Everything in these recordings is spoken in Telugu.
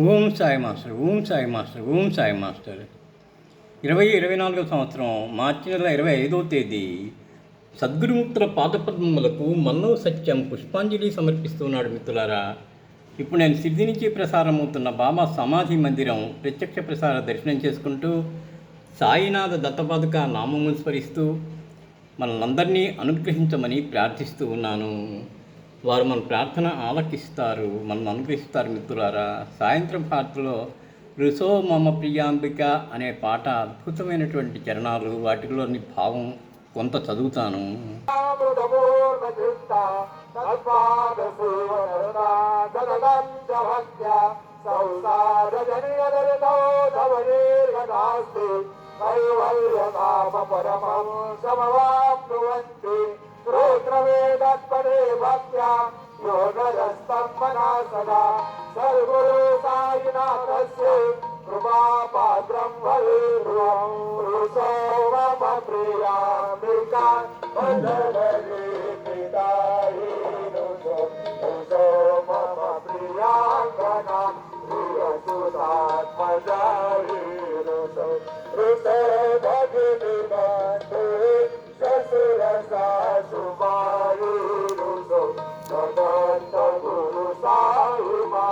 Om Sai master Om Sai master Om Sai master. ఇరవై ఇరవై నాలుగో సంవత్సరం మార్చి నెల ఇరవై ఐదో తేదీ. సద్గురుముక్తుల పాదపద్మములకు మన్నవ సత్యం పుష్పాంజలి సమర్పిస్తున్నాడు మిత్రులారా. ఇప్పుడు నేను సిద్ధి నుంచి ప్రసారమవుతున్న బాబా సమాధి మందిరం ప్రత్యక్ష ప్రసార దర్శనం చేసుకుంటూ సాయినాథ దత్తపాదుక నామమును స్మరిస్తూ మనల్నందరినీ అనుగ్రహించమని ప్రార్థిస్తూ ఉన్నాను. వారు మన ప్రార్థన ఆలకిస్తారు మనం అనుగ్రహిస్తారు మిత్రులారా సాయంత్రం పాటలో రుసో మమ ప్రియాంబిక అనే పాట అద్భుతమైనటువంటి చరణాలు వాటిలోని భావం కొంత చదువుతాను అమృతపూర్ణచిత్త तत्परे भक्त्या योगस्तम्भना सदा सर्वगुरु सायिनाथस्य कृपापात्रं भवेत् ॐ सौ मम प्रियाम्बिका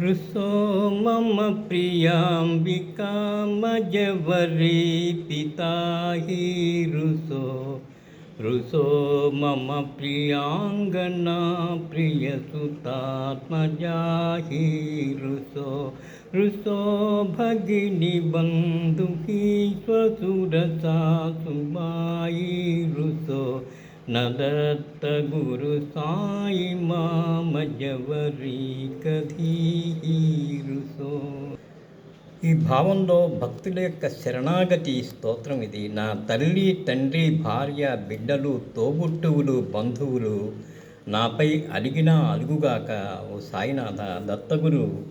रुसो मम प्रियाम्बिका मज वरे पिताहि रुसो ऋषो मम प्रियाङ्गना प्रियसुतात्मजा हि रुसो रुसो भगिनी बन्धुकी स्वसुरसा सुबायि रुसो నదత్త గురు సాయి మామజవరీ కధీరుసో ఈ భావంలో భక్తుల యొక్క శరణాగతి స్తోత్రం ఇది. నా తల్లి తండ్రి భార్య బిడ్డలు తోబుట్టువులు బంధువులు నాపై అలిగిన అలుగుగాక ఓ సాయినాథ దత్తగురు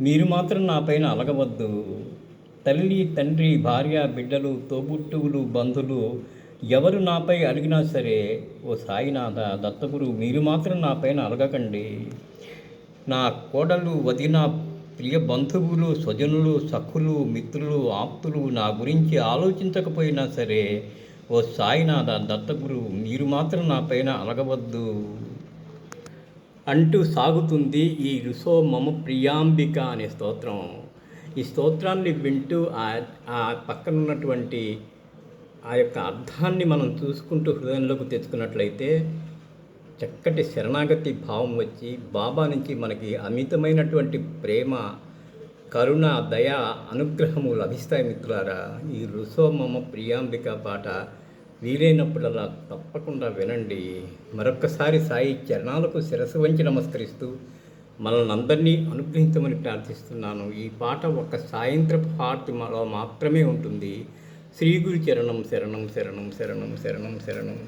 మీరు మాత్రం నాపైన అలగవద్దు. తల్లి తండ్రి భార్య బిడ్డలు తోబుట్టువులు బంధువులు ఎవరు నాపై అడిగినా సరే ఓ సాయినాథ దత్తగురు మీరు మాత్రం నాపైన అలగకండి. నా కోడలు వదిన ప్రియ బంధువులు స్వజనులు సఖులు మిత్రులు ఆప్తులు నా గురించి ఆలోచించకపోయినా సరే ఓ సాయినాథ దత్తగురు మీరు మాత్రం నాపైన అలగవద్దు. అంటూ సాగుతుంది ఈ రుసో మమ ప్రియాంబిక అనే స్తోత్రం. ఈ స్తోత్రాన్ని వింటూ ఆ పక్కనున్నటువంటి ఆ యొక్క అర్థాన్ని మనం చూసుకుంటూ హృదయంలోకి తెచ్చుకున్నట్లయితే చక్కటి శరణాగతి భావం వచ్చి బాబా నుంచి మనకి అమితమైనటువంటి ప్రేమ కరుణ దయ అనుగ్రహము లభిస్తాయి మిత్రులారా. ఈ రుసో మమ ప్రియాంబిక పాట వీలైనప్పుడల్లా తప్పకుండా వినండి. మరొక్కసారి సాయి చరణాలకు శిరసు వంచి నమస్కరిస్తూ మనల్ని అందరినీ అనుగ్రహించమని ప్రార్థిస్తున్నాను. ఈ పాట ఒక సాయంత్రపు హార్ట్ మాత్రమే ఉంటుంది. ஸ்ரீகுரு சரணம் சரணம் சரணம் சரணம் சரணம் சரணம்